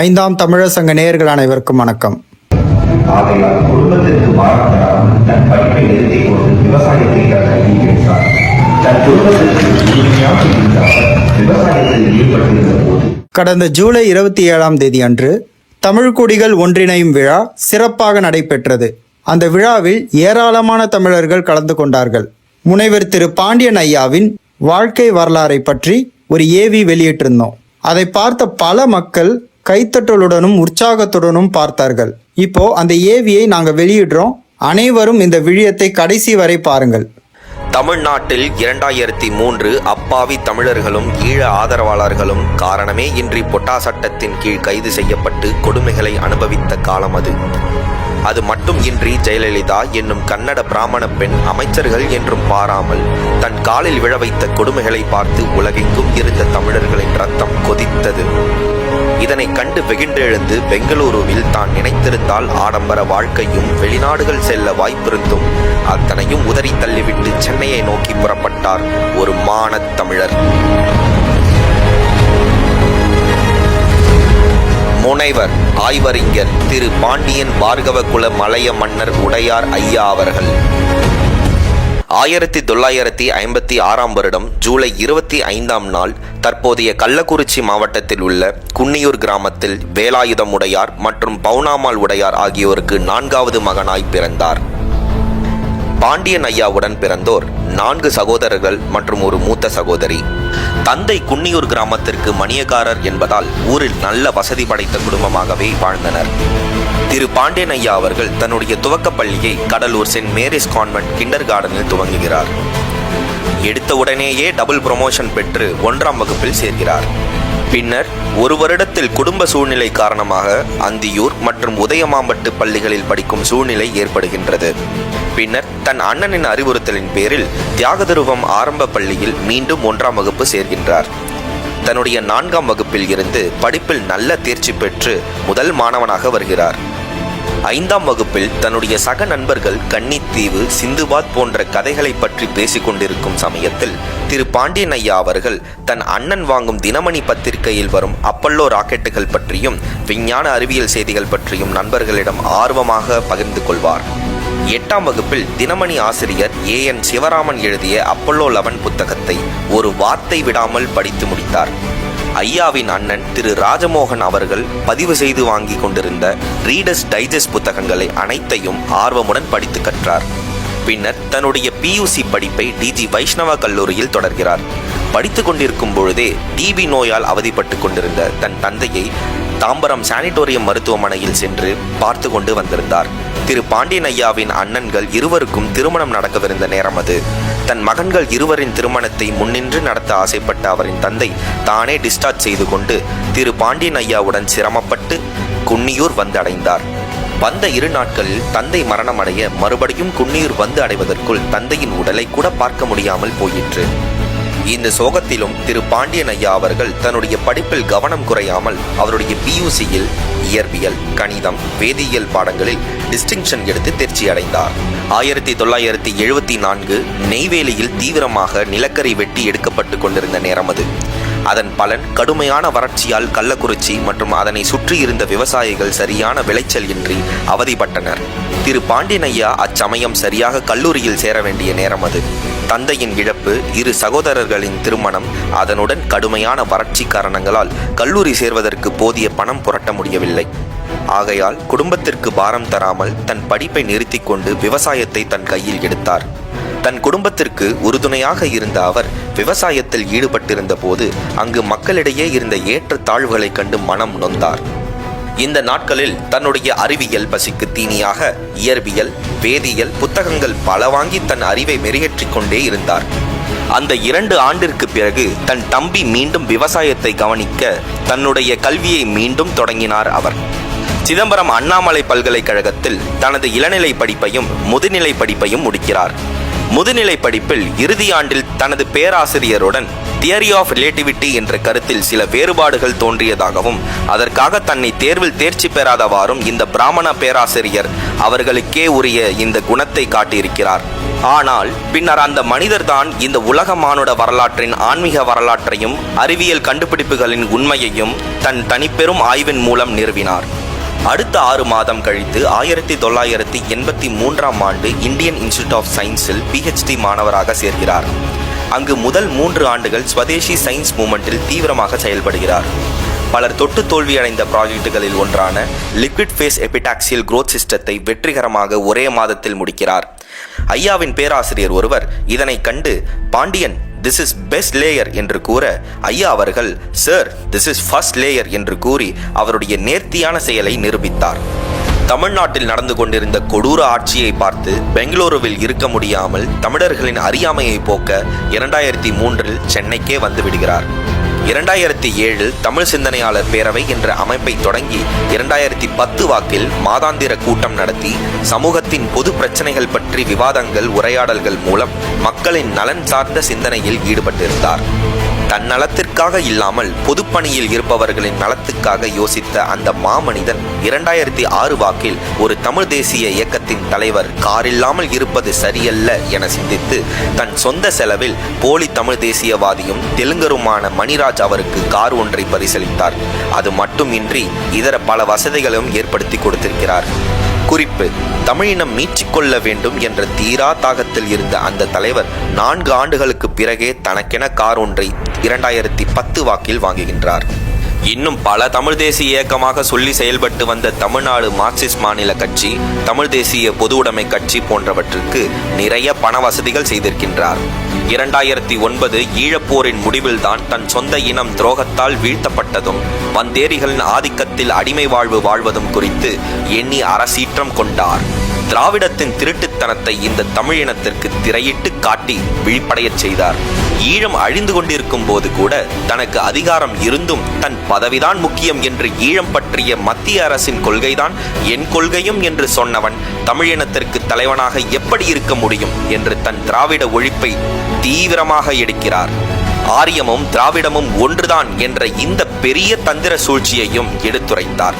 ஐந்தாம் தமிழர் சங்க நேயர்கள் அனைவருக்கும் வணக்கம். ஆகையால் குடும்பத்திற்கு பாரம் தராமல் தன் படிப்பை நிறுத்திக் கொண்டு விவசாயத்தை தன் கையில் எடுத்தார் தன் குடும்பத்திற்கு உறுதியாக இருந்த அவர் விவசாயத்தில் ஈடுபட்டிருந்த போது கடந்த ஜூலை இருபத்தி ஏழாம் தேதி அன்று தமிழ்குடிகள் ஒன்றிணையும் விழா சிறப்பாக நடைபெற்றது. அந்த விழாவில் ஏராளமான தமிழர்கள் கலந்து கொண்டார்கள். முனைவர் திரு பாண்டியன் ஐயாவின் வாழ்க்கை வரலாறை பற்றி ஒரு ஏவி வெளியிட்டிருந்தோம். அதை பார்த்த பல மக்கள் கைத்தட்டலுடனும் உற்சாகத்துடனும் பார்த்தார்கள். இப்போ அந்த ஏவியை நாங்கள் வெளியிடுறோம். அனைவரும் இந்த விழியத்தை கடைசி வரை பாருங்கள். தமிழ்நாட்டில் இரண்டாயிரத்தி மூன்று அப்பாவி தமிழர்களும் ஈழ ஆதரவாளர்களும் காரணமே இன்றி பொட்டா சட்டத்தின் கீழ் கைது செய்யப்பட்டு கொடுமைகளை அனுபவித்த காலம் அது. அது மட்டும் இன்றி ஜெயலலிதா என்னும் கன்னட பிராமண பெண் அமைச்சர்கள் என்றும் பாராமல் தன் காலில் விழ வைத்த கொடுமைகளை பார்த்து உலகெங்கும் இருந்த தமிழர்களின் ரத்தம் கொதித்தது. இதனை கண்டு வெகுண்டெழுந்து பெங்களூருவில் தான் நினைத்திருந்தால் ஆடம்பர வாழ்க்கையும் வெளிநாடுகள் செல்ல வாய்ப்பிருந்தும். அத்தனையும் உதறி தள்ளிவிட்டு சென்னையை நோக்கி புறப்பட்டார் ஒரு மானத் தமிழர். முனைவர் ஆய்வறிஞர் திரு பாண்டியன் பார்கவகுல மலைய மன்னர் உடையார் ஐயா அவர்கள். ஆயிரத்தி தொள்ளாயிரத்தி ஐம்பத்தி ஆறாம் வருடம் ஜூலை இருபத்தி ஐந்தாம் நாள் தற்போதைய கள்ளக்குறிச்சி மாவட்டத்தில் உள்ள குன்னியூர் கிராமத்தில் வேலாயுதம் உடையார் மற்றும் பவுனாமால் உடையார் ஆகியோருக்கு நான்காவது மகனாய் பிறந்தார். பாண்டியன் ஐயாவுடன் பிறந்தோர் நான்கு சகோதரர்கள் மற்றும் ஒரு மூத்த சகோதரி. தந்தை குன்னியூர் கிராமத்திற்கு மணியக்காரர் என்பதால் ஊரில் நல்ல வசதி படைத்த குடும்பமாகவே வாழ்ந்தனர். திரு பாண்டியன் ஐயா அவர்கள் தன்னுடைய துவக்கப் பள்ளியை Cuddalore saint Mary's convent kinder கார்டனில் துவங்குகிறார். எடுத்த உடனேயே டபுள் ப்ரொமோஷன் பெற்று ஒன்றாம் வகுப்பில் சேர்கிறார். பின்னர் ஒரு வருடத்தில் குடும்ப சூழ்நிலை காரணமாக அந்தியூர் மற்றும் உதயமாம்பட்டு பள்ளிகளில் படிக்கும் சூழ்நிலை ஏற்படுகின்றது. பின்னர் தன் அண்ணனின் அறிவுறுத்தலின் பேரில் தியாகதுருவம் ஆரம்ப பள்ளியில் மீண்டும் ஒன்றாம் வகுப்பு சேர்கின்றார். தன்னுடைய நான்காம் வகுப்பில் இருந்து படிப்பில் நல்ல தேர்ச்சி பெற்று முதல் மாணவனாக வருகிறார். ஐந்தாம் வகுப்பில் தன்னுடைய சக நண்பர்கள் கன்னித்தீவு சிந்துபாத் போன்ற கதைகளை பற்றி பேசிக் கொண்டிருக்கும் சமயத்தில் திரு பாண்டியன் ஐயா அவர்கள் தன் அண்ணன் வாங்கும் தினமணி பத்திரிகையில் வரும் அப்பல்லோ ராக்கெட்டுகள் பற்றியும் விஞ்ஞான அறிவியல் செய்திகள் பற்றியும் நண்பர்களிடம் ஆர்வமாக பகிர்ந்து கொள்வார். எட்டாம் வகுப்பில் தினமணி ஆசிரியர் ஏ என் சிவராமன் எழுதிய அப்பல்லோ லெவன் புத்தகத்தை ஒரு வார்த்தை விடாமல் படித்து முடித்தார். ஐயாவின் அண்ணன் திரு ராஜமோகன் அவர்கள் பதிவு செய்து வாங்கி கொண்டிருந்த ரீடர்ஸ் டைஜஸ்ட் புத்தகங்களை அனைத்தையும் ஆர்வமுடன் படித்து கற்றார். பின்னர் தன்னுடைய பியூசி படிப்பை டிஜி வைஷ்ணவா கல்லூரியில் தொடர்கிறார். படித்து கொண்டிருக்கும் பொழுதே டிபி நோயால் அவதிப்பட்டு கொண்டிருந்த தன் தந்தையை தாம்பரம் சானிட்டோரியம் மருத்துவமனையில் சென்று பார்த்து கொண்டு வந்திருந்தார். திரு பாண்டியன் ஐயாவின் அண்ணன்கள் இருவருக்கும் திருமணம் நடக்கவிருந்த நேரம் அது. தன் மகன்கள் இருவரின் திருமணத்தை முன்னின்று நடத்த ஆசைப்பட்ட அவரின் தந்தை தானே டிஸ்சார்ஜ் செய்து கொண்டு திரு பாண்டியன் ஐயாவுடன் சிரமப்பட்டு குன்னியூர் வந்து அடைந்தார் வந்த இரு நாட்களில் தந்தை மரணமடைய மறுபடியும் குன்னியூர் வந்து அடைவதற்குள் தந்தையின் உடலை கூட பார்க்க முடியாமல் போயிற்று. இந்த சோகத்திலும் திரு பாண்டியன் ஐயா அவர்கள் தன்னுடைய படிப்பில் கவனம் குறையாமல் அவருடைய பியூசியில் இயற்பியல் கணிதம் வேதியியல் பாடங்களில் டிஸ்டிங்ஷன் எடுத்து தேர்ச்சி அடைந்தார். ஆயிரத்தி தொள்ளாயிரத்தி எழுபத்தி நான்கு நெய்வேலியில் தீவிரமாக நிலக்கரி வெட்டி எடுக்கப்பட்டு கொண்டிருந்த நேரம் அது. அதன் பலன் கடுமையான வறட்சியால் கள்ளக்குறிச்சி மற்றும் அதனை சுற்றி இருந்த விவசாயிகள் சரியான விளைச்சல் இன்றி அவதிப்பட்டனர். திரு பாண்டியனையா அச்சமயம் சரியாக கல்லூரியில் சேர வேண்டிய நேரம் அது. தந்தையின் இழப்பு இரு சகோதரர்களின் திருமணம் அதனுடன் கடுமையான வறட்சி காரணங்களால் கல்லூரி சேர்வதற்கு போதிய பணம் புரட்ட முடியவில்லை. ஆகையால் குடும்பத்திற்கு பாரம் தராமல் தன் படிப்பை நிறுத்திக் கொண்டு விவசாயத்தை தன் கையில் எடுத்தார். தன் குடும்பத்திற்கு உறுதுணையாக இருந்த அவர் விவசாயத்தில் ஈடுபட்டிருந்த போது அங்கு மக்களிடையே இருந்த ஏற்ற தாழ்வுகளைக் கண்டு மனம் நொந்தார். இந்த நாட்களில் தன்னுடைய அறிவியல் பசிக்கு தீனியாக இயற்பியல் வேதியியல் புத்தகங்கள் பல வாங்கி தன் அறிவை மெருகேற்றிக் கொண்டே இருந்தார். அந்த இரண்டு ஆண்டிற்கு பிறகு தன் தம்பி மீண்டும் விவசாயத்தை கவனிக்க தன்னுடைய கல்வியை மீண்டும் தொடங்கினார் அவர். சிதம்பரம் அண்ணாமலை பல்கலைக்கழகத்தில் தனது இளநிலை படிப்பையும் முதுநிலை படிப்பையும் முடிக்கிறார். முதுநிலை படிப்பில் இறுதி ஆண்டில் தனது பேராசிரியருடன் தியரி ஆஃப் ரிலேட்டிவிட்டி என்ற கருத்தில் சில வேறுபாடுகள் தோன்றியதாகவும் அதற்காக தன்னை தேர்வில் தேர்ச்சி பெறாதவாறும் இந்த பிராமண பேராசிரியர் அவர்களுக்கே உரிய இந்த குணத்தை காட்டியிருக்கிறார். ஆனால் பின்னர் அந்த மனிதர்தான் இந்த உலக மானுட வரலாற்றின் ஆன்மீக வரலாற்றையும் அறிவியல் கண்டுபிடிப்புகளின் உண்மையையும் தன் தனிப்பெரும் ஆய்வின் மூலம் நிறுவினார். அடுத்த ஆறு மாதம் கழித்து ஆயிரத்தி தொள்ளாயிரத்தி எண்பத்தி மூன்றாம் ஆண்டு இந்தியன் இன்ஸ்டியூட் ஆஃப் சயின்ஸில் பிஹெச்டி மாணவராக சேர்கிறார். அங்கு முதல் மூன்று ஆண்டுகள் ஸ்வதேசி சயின்ஸ் மூமெண்டில் தீவிரமாக செயல்படுகிறார். பலர் தொட்டு தோல்வியடைந்த ப்ராஜெக்டுகளில் ஒன்றான லிக்விட் ஃபேஸ் எபிடாக்சியல் குரோத் சிஸ்டத்தை வெற்றிகரமாக ஒரே மாதத்தில் முடிக்கிறார். ஐயாவின் பேராசிரியர் ஒருவர் இதனை கண்டு Pandian this is best layer என்று கூற ஐயா அவர்கள் sir this is first layer என்று கூறி அவருடைய நேர்த்தியான செயலை நிரூபித்தார். தமிழ்நாட்டில் நடந்து கொண்டிருந்த கொடூர ஆட்சியை பார்த்து பெங்களூருவில் இருக்க முடியாமல் தமிழர்களின் அறியாமையை போக்க இரண்டாயிரத்தி மூன்றில் சென்னைக்கே வந்து விடுகிறார். இரண்டாயிரத்தி ஏழில் தமிழ் சிந்தனையாளர் பேரவை என்ற அமைப்பை தொடங்கி இரண்டாயிரத்தி பத்து வாக்கில் மாதாந்திர கூட்டம் நடத்தி சமூகத்தின் பொது பிரச்சனைகள் பற்றி விவாதங்கள் உரையாடல்கள் மூலம் மக்களின் நலன் சார்ந்த சிந்தனையில் ஈடுபட்டிருந்தார். தன் நலத்திற்காக இல்லாமல் பொதுப்பணியில் இருப்பவர்களின் நலத்துக்காக யோசித்த அந்த மாமனிதன் இரண்டாயிரத்தி ஆறு வாக்கில் ஒரு தமிழ் தேசிய இயக்கத்தின் தலைவர் கார் இல்லாமல் இருப்பது சரியல்ல என சிந்தித்து தன் சொந்த செலவில் போலி தமிழ் தேசியவாதியும் தெலுங்கருமான மணிராஜ் அவருக்கு கார் ஒன்றை பரிசளித்தார். அது மட்டுமின்றி இதர பல வசதிகளும் ஏற்படுத்தி கொடுத்திருக்கிறார். குறிப்பு தமிழினம் மீட்சிக்கொள்ள வேண்டும் என்ற தீரா தாகத்தில் இருந்த அந்த தலைவர் நான்கு ஆண்டுகளுக்கு பிறகே தனக்கென கார் ஒன்றை இரண்டாயிரத்தி பத்து வாக்கில் வாங்குகின்றார். இன்னும் பல தமிழ் தேசிய இயக்கமாக சொல்லி செயல்பட்டு வந்த தமிழ்நாடு மார்க்சிஸ்ட் மாநில கட்சி தமிழ் தேசிய பொது உடைமை கட்சி போன்றவற்றுக்கு நிறைய பண வசதிகள் செய்திருக்கின்றார். இரண்டாயிரத்தி ஒன்பது ஈழப்போரின் முடிவில்தான் தன் சொந்த இனம் துரோகத்தால் வீழ்த்தப்பட்டதும் வந்தேரிகளின் ஆதிக்கத்தில் அடிமை வாழ்வு வாழ்வதும் குறித்து எண்ணி அரசீற்றம் கொண்டார். திராவிடத்தின் திருட்டுத்தனத்தை இந்த தமிழ் இனத்திற்கு திரையிட்டு காட்டி விழிப்படையச் செய்தார். ஈழம் அழிந்து கொண்டிருக்கும் போது கூட தனக்கு அதிகாரம் இருந்தும் தன் பதவிதான் முக்கியம் என்று ஈழம் பற்றிய மத்திய அரசின் கொள்கைதான் என் கொள்கையும் என்று சொன்னவன் தமிழினத்திற்கு தலைவனாக எப்படி இருக்க முடியும் என்று தன் திராவிட ஒழிப்பை தீவிரமாக எடுக்கிறார். ஆரியமும் திராவிடமும் ஒன்றுதான் என்ற இந்த பெரிய தந்திர சூழ்ச்சியையும் எடுத்துரைத்தார்.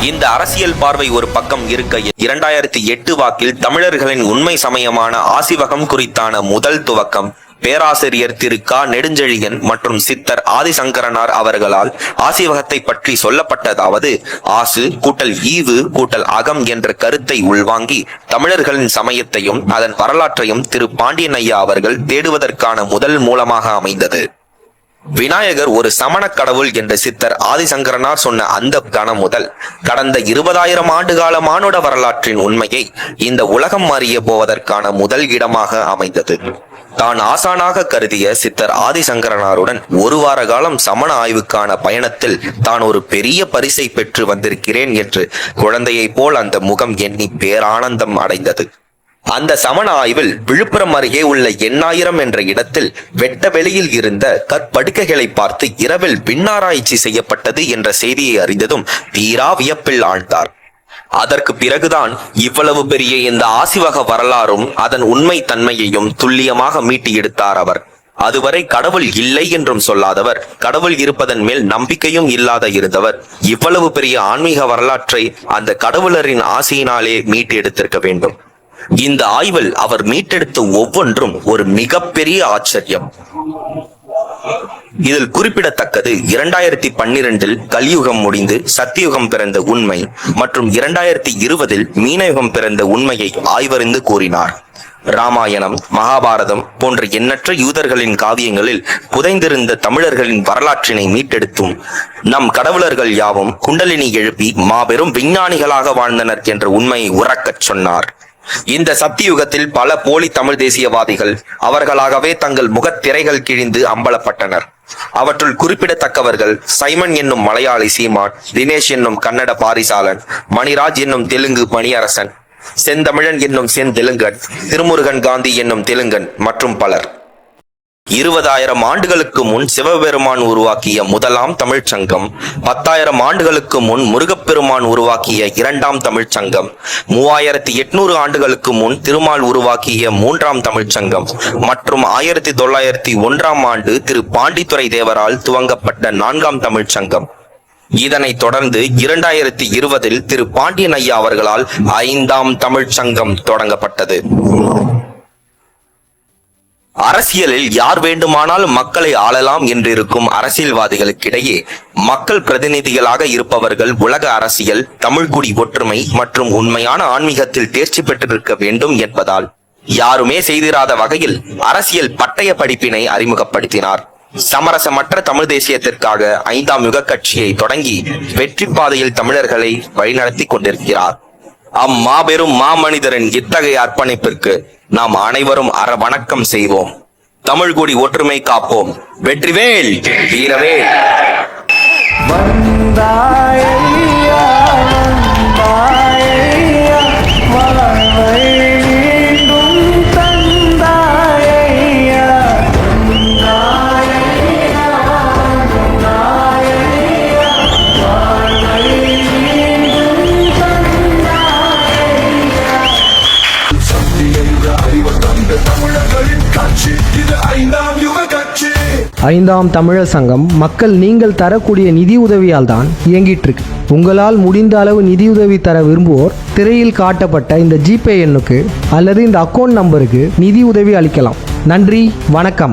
இந்த அரசியல் பார்வை ஒரு பக்கம் இருக்க இரண்டாயிரத்தி எட்டு வாக்கில் தமிழர்களின் உண்மை சமயமான ஆசிவகம் குறித்தான முதல் துவக்கம் பேராசிரியர் திரு க. நெடுஞ்செழியன் மற்றும் சித்தர் ஆதிசங்கரனார் அவர்களால் ஆசிவகத்தை பற்றி சொல்லப்பட்டதாவது ஆசு கூட்டல் ஈவு கூட்டல் அகம் என்ற கருத்தை உள்வாங்கி தமிழர்களின் சமயத்தையும் அதன் வரலாற்றையும் திரு. பாண்டியன் ஐயா அவர்கள் தேடுவதற்கான முதல் மூலமாக அமைந்தது. விநாயகர் ஒரு சமண கடவுள் என்ற சித்தர் ஆதிசங்கரனார் சொன்ன அந்த கணம் முதல் கடந்த இருபதாயிரம் ஆண்டுகால மானுட வரலாற்றின் உண்மையை இந்த உலகம் அறிய போவதற்கான முதல் இடமாக அமைந்தது. தான் ஆசானாக கருதிய சித்தர் ஆதிசங்கரனாருடன் ஒரு வார காலம் சமண ஆய்வுக்கான பயணத்தில் தான் ஒரு பெரிய பரிசை பெற்று வந்திருக்கிறேன் என்று குழந்தையைப் போல் அந்த முகம் எண்ணி பேரானந்தம் அடைந்தது. அந்த சமண ஆய்வில் விழுப்புரம் அருகே உள்ள எண்ணாயிரம் என்ற இடத்தில் வெட்ட வெளியில் இருந்த கற்படுக்கைகளை பார்த்து இரவில் விண்ணாராய்ச்சி செய்யப்பட்டது என்ற செய்தியை அறிந்ததும் தீரா வியப்பில் ஆழ்ந்தார். அதற்கு பிறகுதான் இவ்வளவு பெரிய இந்த ஆசிவக வரலாறும் அதன் உண்மை தன்மையையும் துல்லியமாக மீட்டி எடுத்தார் அவர். அதுவரை கடவுள் இல்லை என்றும் சொல்லாதவர் கடவுள் இருப்பதன் மேல் நம்பிக்கையும் இல்லாத இருந்தவர். இவ்வளவு பெரிய ஆன்மீக வரலாற்றை அந்த கடவுளரின் ஆசையினாலே மீட்டு எடுத்திருக்க வேண்டும். இந்த ஆய்வில் அவர் மீட்டெடுத்த ஒவ்வொன்றும் ஒரு மிகப்பெரிய ஆச்சரியம். இதில் குறிப்பிடத்தக்கது இரண்டாயிரத்தி பன்னிரண்டில் கலியுகம் முடிந்து சத்தியுகம் பிறந்த உண்மை மற்றும் இரண்டாயிரத்தி இருபதில் மீனயுகம் பிறந்த உண்மையை ஆய்வறிந்து கூறினார். ராமாயணம் மகாபாரதம் போன்ற எண்ணற்ற யூதர்களின் காவியங்களில் புதைந்திருந்த தமிழர்களின் வரலாற்றினை மீட்டெடுத்தும். நம் கடவுளர்கள் யாவும் குண்டலினி எழுப்பி மாபெரும் விஞ்ஞானிகளாக வாழ்ந்தனர் என்ற உண்மையை உறக்கச் சொன்னார். இந்த சத்தியுகத்தில் பல போலி தமிழ் தேசியவாதிகள் அவர்களாகவே தங்கள் முகத்திரைகள் கிழிந்து அம்பலப்பட்டனர். அவற்றுள் குறிப்பிடத்தக்கவர்கள் சைமன் என்னும் மலையாளி சீமான் தினேஷ் என்னும் கன்னட பாரிசாலன் மணிராஜ் என்னும் தெலுங்கு மணியரசன் செந்தமிழன் என்னும் செந்தெலுங்கன் திருமுருகன் காந்தி என்னும் தெலுங்கன் மற்றும் பலர். இருபதாயிரம் ஆண்டுகளுக்கு முன் சிவபெருமான் உருவாக்கிய முதலாம் தமிழ்ச் சங்கம் பத்தாயிரம் ஆண்டுகளுக்கு முன் முருகப்பெருமான் உருவாக்கிய இரண்டாம் தமிழ்ச் சங்கம் மூவாயிரத்தி எட்நூறு ஆண்டுகளுக்கு முன் திருமால் உருவாக்கிய மூன்றாம் தமிழ்ச் சங்கம் மற்றும் ஆயிரத்தி தொள்ளாயிரத்தி ஒன்றாம் ஆண்டு திரு பாண்டித்துரை தேவரால் துவங்கப்பட்ட நான்காம் தமிழ்ச் சங்கம். இதனைத் தொடர்ந்து இரண்டாயிரத்தி இருபதில் திரு பாண்டியன் ஐயா அவர்களால் ஐந்தாம் தமிழ்ச்சங்கம் தொடங்கப்பட்டது. அரசியலில் யார் வேண்டுமானாலும் மக்களை ஆளலாம் என்றிருக்கும் அரசியல்வாதிகளுக்கிடையே மக்கள் பிரதிநிதிகளாக இருப்பவர்கள் உலக அரசியல் தமிழ்குடி ஒற்றுமை மற்றும் உண்மையான ஆன்மீகத்தில் தேர்ச்சி பெற்றிருக்க வேண்டும் என்பதால் யாருமே செய்திராத வகையில் அரசியல் பட்டய படிப்பினை அறிமுகப்படுத்தினார். சமரசமற்ற தமிழ் தேசியத்திற்காக ஐந்தாம் யுக கட்சியை தொடங்கி வெற்றி பாதையில் தமிழர்களை வழிநடத்தி கொண்டிருக்கிறார். அம்மாபெரும் மாமனிதரின் இத்தகைய அர்ப்பணிப்பிற்கு நாம் அனைவரும் அற வணக்கம் செய்வோம். தமிழ்குடி ஒற்றுமை காப்போம். வெற்றிவேல் வீரவேல். ஐந்தாம் தமிழர் சங்கம் மக்கள் நீங்கள் தரக்கூடிய நிதி உதவியால் தான் இயங்கிட்டு இருக்கு உங்களால் முடிந்த அளவு நிதியுதவி தர விரும்புவோர் திரையில் காட்டப்பட்ட இந்த ஜிபே எண்ணுக்கு அல்லது இந்த அக்கௌண்ட் நம்பருக்கு நிதி உதவி அளிக்கலாம். நன்றி வணக்கம்.